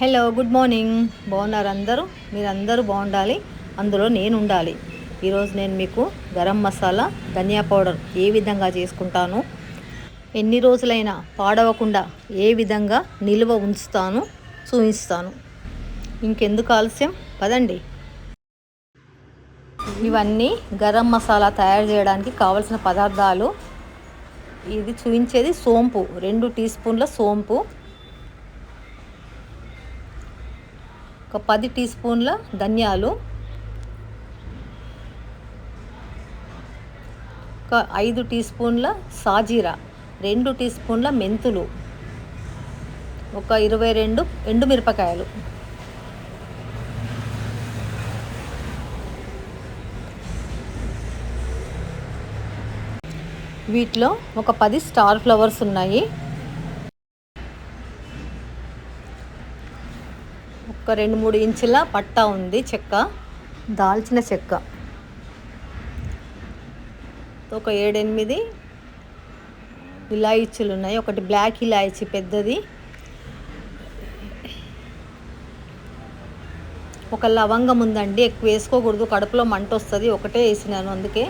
Hello good morning బాగున్నారు అందరూ? మీరు అందరూ బాగుండాలి. అందులో నేను ఉండాలి ఈరోజు నేను మీకు గరం మసాలా ధనియా పౌడర్ ఏ విధంగా చేసుకుంటాను ఎన్ని రోజులైనా పాడవకుండా ఏ విధంగా నిల్వ ఉంచుతాను చూపిస్తాను. ఇంకెందుకు ఆలస్యం? పదండి. ఇవన్నీ గరం మసాలా తయారు చేయడానికి కావలసిన పదార్థాలు. ఇది చూపించేది సోంపు రెండు టీ స్పూన్ల సోంపు. ఒక పది టీ స్పూన్ల ధనియాలు ఒక ఐదు టీ స్పూన్ల సాజీరా రెండు టీ స్పూన్ల మెంతులు ఒక ఇరవై రెండు ఎండుమిరపకాయలు. వీటిలో ఒక పది స్టార్ ఫ్లవర్స్ ఉన్నాయి. ఒక రెండు మూడు ఇంచుల పట్టా ఉంది చెక్క దాల్చిన చెక్క. ఒక ఏడెనిమిది ఇలాయిచీలు ఉన్నాయి ఒకటి బ్లాక్ ఇలాయిచి పెద్దది. ఒక లవంగం ఉందండి ఎక్కువ వేసుకోకూడదు కడుపులో మంట వస్తుంది ఒకటే వేసినాను అందుకే.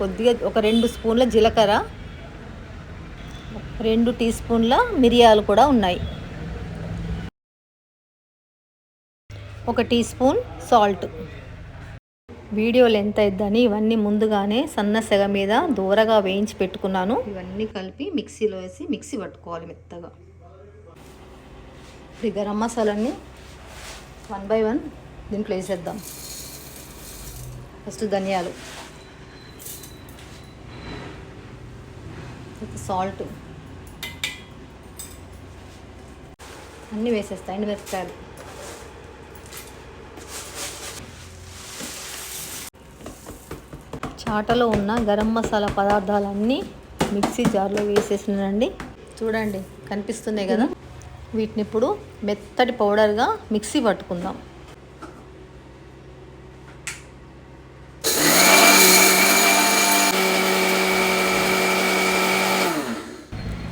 కొద్దిగా ఒక రెండు స్పూన్ల జీలకర్ర రెండు టీ స్పూన్ల మిరియాలు కూడా ఉన్నాయి. ఒక teaspoon salt. Video length అయిద్దని ఇవన్నీ ముందుగానే సన్న సెగ మీద దూరగా వేయించి పెట్టుకున్నాను. ఇవన్నీ కలిపి మిక్సీలో వేసి మిక్సీ పట్టుకోవాలి మెత్తగా. ఈ గరం మసాలాన్ని వన్ బై వన్ దీంట్లో వేసేద్దాం. ఫస్ట్ ధనియాలు. సాల్ట్. అన్నీ వేసేస్తాయి ఎండు మిరపకాయలు చాటలో ఉన్న గరం మసాలా పదార్థాలన్నీ మిక్సీ జార్లో వేసేసినానండి చూడండి కనిపిస్తున్నాయి కదా? వీటిని ఇప్పుడు మెత్తటి పౌడర్గా మిక్సీ పట్టుకుందాం.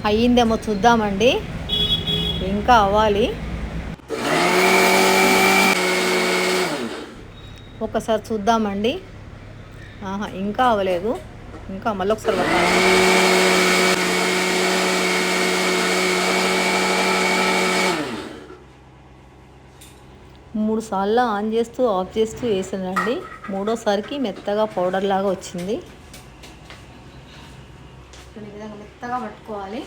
అయ్యిందేమో చూద్దామండి. ఇంకా అవ్వాలి. ఒకసారి చూద్దామండి. ఆహా ఇంకా అవ్వలేదు. ఇంకా మళ్ళీ ఒకసారి పట్టాలి మూడు సార్లు ఆన్ చేస్తూ ఆఫ్ చేస్తూ వేసానండి. మూడోసారికి మెత్తగా పౌడర్ లాగా వచ్చింది. ఈ విధంగా మెత్తగా పట్టుకోవాలి.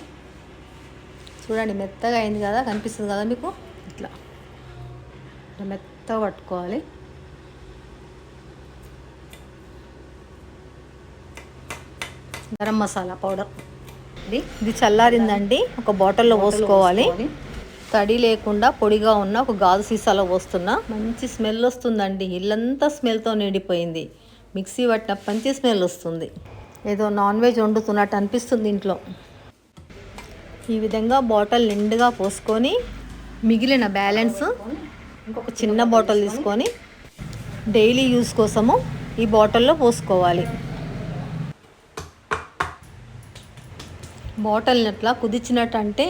చూడండి మెత్తగా అయింది కదా కనిపిస్తుంది కదా మీకు? ఇట్లా. ఇట్లా మెత్తగా పట్టుకోవాలి. గరం మసాలా పౌడర్. ఇది ఇది చల్లారిందండి. ఒక బాటిల్లో పోసుకోవాలి. తడి లేకుండా పొడిగా ఉన్న ఒక గాజు సీసాలో పోస్తున్నా. మంచి స్మెల్ వస్తుందండి. ఇల్లంతా స్మెల్తో నిండిపోయింది. మిక్సీ పట్టిన మంచి స్మెల్ వస్తుంది. ఏదో నాన్ వెజ్ వండుతున్నట్టు అనిపిస్తుంది ఇంట్లో. ఈ విధంగా బాటిల్ నిండుగా పోసుకొని మిగిలిన బ్యాలెన్స్ ఇంకొక చిన్న బాటిల్ తీసుకొని డైలీ యూస్ కోసము ఈ బాటిల్లో పోసుకోవాలి. బాటిల్ని అట్లా కుదించినట్టు అంటే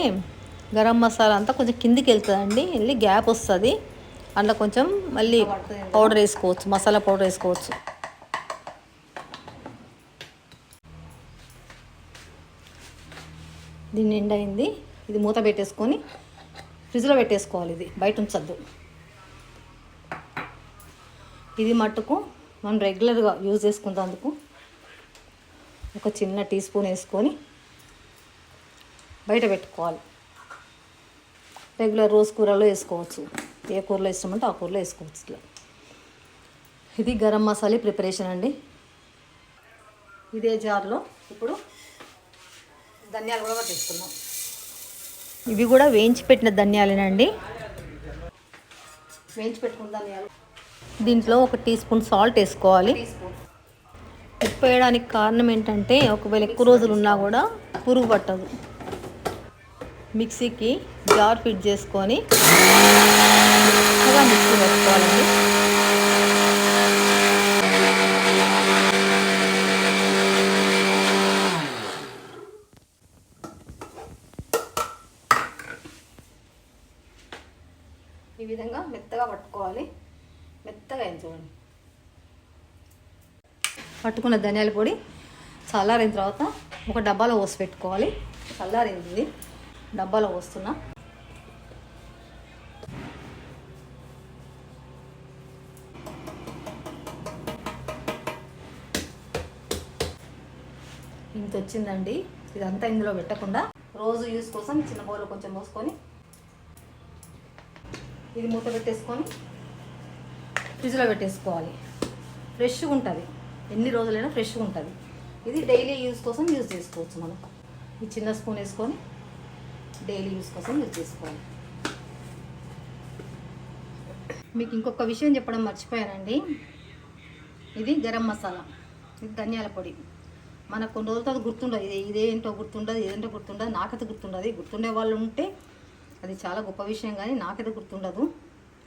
గరం మసాలా అంతా కొంచెం కిందికి వెళ్తుందండి వెళ్ళి గ్యాప్ వస్తుంది. అందులో కొంచెం మళ్ళీ పౌడర్ వేసుకోవచ్చు మసాలా పౌడర్ వేసుకోవచ్చు. దీన్ని నిండా అయింది. ఇది మూత పెట్టేసుకొని ఫ్రిడ్జ్లో పెట్టేసుకోవాలి ఇది. బయట ఉంచద్దు. ఇది మట్టుకు మనం రెగ్యులర్గా యూజ్ చేసుకున్నందుకు ఒక చిన్న టీ స్పూన్ వేసుకొని బయట పెట్టుకోవాలి. రెగ్యులర్ రోజు కూరలో వేసుకోవచ్చు. ఏ కూరలో ఇష్టమంటే ఆ కూరలో వేసుకోవచ్చు ఇట్లా. ఇది గరం మసాలా ప్రిపరేషన్ అండి. ఇదే జార్లో ఇప్పుడు ధనియాలు కూడా పట్టిస్తున్నాం ఇవి కూడా వేయించి పెట్టిన ధనియాలేనండి. వేయించి పెట్టుకున్న ధనియాలు. దీంట్లో ఒక టీ స్పూన్ సాల్ట్ వేసుకోవాలి. ఉప్పు వేయడానికి కారణం ఏంటంటే ఒకవేళ ఎక్కువ రోజులు ఉన్నా కూడా పురుగు పట్టదు. మిక్సీకి జార్ ఫిట్ చేసుకొని మిక్సీ వేసుకోవాలండి ఈ విధంగా మెత్తగా పట్టుకోవాలి. మెత్తగా అయింది చూడండి. పట్టుకున్న ధనియాల పొడి చల్లారిన తర్వాత ఒక డబ్బాలో పోసి పెట్టుకోవాలి. చల్లారింది. డబ్బాలో పోస్తున్నా. ఇంత వచ్చిందండి ఇదంతా ఇందులో పెట్టకుండా రోజు యూస్ కోసం చిన్న బౌల్లో కొంచెం పోసుకొని ఇది మూత పెట్టేసుకొని ఫ్రిడ్జ్లో పెట్టేసుకోవాలి. ఫ్రెష్గా ఉంటుంది. ఎన్ని రోజులైనా ఫ్రెష్గా ఉంటుంది. ఇది డైలీ యూస్ కోసం యూజ్ చేసుకోవచ్చు మనం. ఈ చిన్న స్పూన్ వేసుకొని డైలీ యూస్ కోసం యూజ్ చేసుకోవాలి. మీకు ఇంకొక విషయం చెప్పడం మర్చిపోయానండి. ఇది గరం మసాలా. ఇది ధనియాల పొడి. మనకు కొన్ని రోజుల అది గుర్తుండదు. ఇది ఇదేంటో గుర్తుండదు ఇదేంటో గుర్తుండదు నాకైతే గుర్తుండదు. గుర్తుండే వాళ్ళు ఉంటే అది చాలా గొప్ప విషయం కానీ నాకైతే గుర్తుండదు.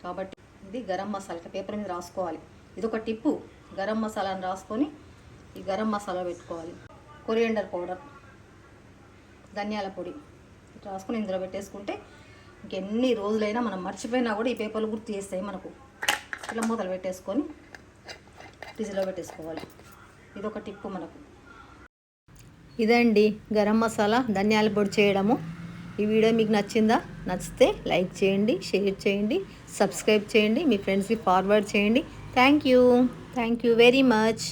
కాబట్టి ఇది గరం మసాలా. పేపర్ మీద రాసుకోవాలి. ఇది ఒక టిప్పు. గరం మసాలాను రాసుకొని ఈ గరం మసాలా పెట్టుకోవాలి. Coriander powder. ధనియాల పొడి. రాసుకుని ఇందులో పెట్టేసుకుంటే ఇంకెన్ని రోజులైనా మనం మర్చిపోయినా కూడా ఈ పేపర్లు గుర్తు చేస్తాయి మనకు. ఇట్లా మూతలు పెట్టేసుకొని ఫ్రిడ్జ్లో పెట్టేసుకోవాలి. ఇదొక టిప్పు మనకు. ఇదండి గరం మసాలా ధనియాల పొడి చేయడము. ఈ వీడియో మీకు నచ్చిందా? నచ్చితే లైక్ చేయండి షేర్ చేయండి సబ్స్క్రైబ్ చేయండి మీ ఫ్రెండ్స్కి ఫార్వర్డ్ చేయండి. Thank you. Thank you very much.